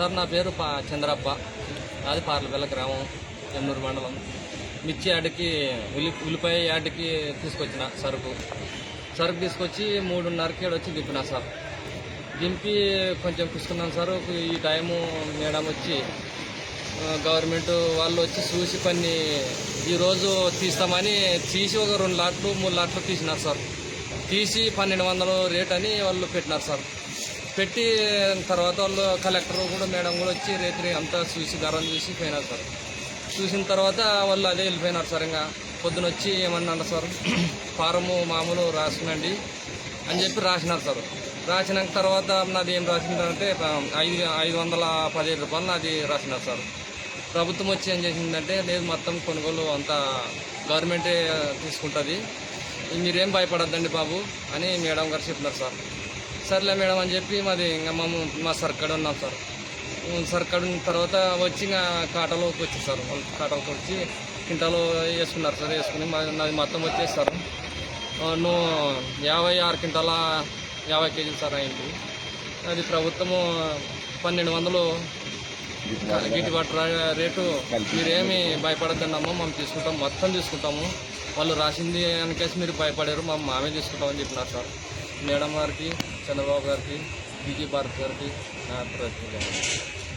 Sir నా పేరు పా చంద్రప్ప. అది పార్లపల్లి గ్రామం ఎన్నూరు మండలం. మిర్చి యాడ్కి ఉల్లి ఉల్లిపాయ యాడ్కి తీసుకొచ్చిన సరుకు. సరుకు తీసుకొచ్చి మూడున్నరకి వచ్చి దింపినా సార్. దింపి కొంచెం తీసుకున్నాను సార్. ఈ టైము మేడం వచ్చి గవర్నమెంట్ వాళ్ళు వచ్చి చూసి కొన్ని ఈరోజు తీస్తామని తీసి ఒక రెండు లాట్లు మూడు లాట్లు తీసినారు సార్. తీసి పన్నెండు వందలు రేట్ అని వాళ్ళు పెట్టినారు సార్. పెట్టి తర్వాత వాళ్ళు కలెక్టర్ కూడా మేడం కూడా వచ్చి రేత్రి అంతా చూసి గరం చూసి పోయినారు సార్. చూసిన తర్వాత వాళ్ళు అదే వెళ్ళిపోయినారు సార్ ఇంకా. పొద్దున వచ్చి ఏమన్నా సార్ ఫారము మామూలు రాసుకునండి అని చెప్పి రాసినారు సార్. రాసిన తర్వాత నాది ఏం రాసిందంటే ఐదు ఐదు వందల పదిహేడు రూపాయలు నాది రాసినారు సార్. ప్రభుత్వం వచ్చి ఏం చేసిందంటే లేదు మొత్తం కొనుగోలు అంతా గవర్నమెంటే తీసుకుంటుంది. మీరేం భయపడద్దండి బాబు అని మేడం గారు చెప్పినారు సార్. సర్లే మేడం అని చెప్పి మాది ఇంకా మా మా సర్కడ్ ఉన్నాం సార్. సర్కడ్ ఉన్న తర్వాత వచ్చి ఇంకా కాటలోకి వచ్చి సార్. కాటలోకి వచ్చి కింటాలో వేసుకున్నారు సార్ వేసుకుని మా నాది మొత్తం వచ్చేస్తారు. నువ్వు యాభై ఆరు క్వింటాల యాభై కేజీలు సార్ అయింది. అది ప్రభుత్వము పన్నెండు వందలు గిట్టుబాటు రేటు మీరేమి భయపడద్దండి అమ్మ మేము తీసుకుంటాం మొత్తం తీసుకుంటాము. వాళ్ళు రాసింది అనికేసి మీరు భయపడారు మా మామే తీసుకుంటామని చెప్పినారు సార్. మేడం గారికి చంద్రబాబు గారికి బీజీ భారత్ గారికి నా ప్రయత్నం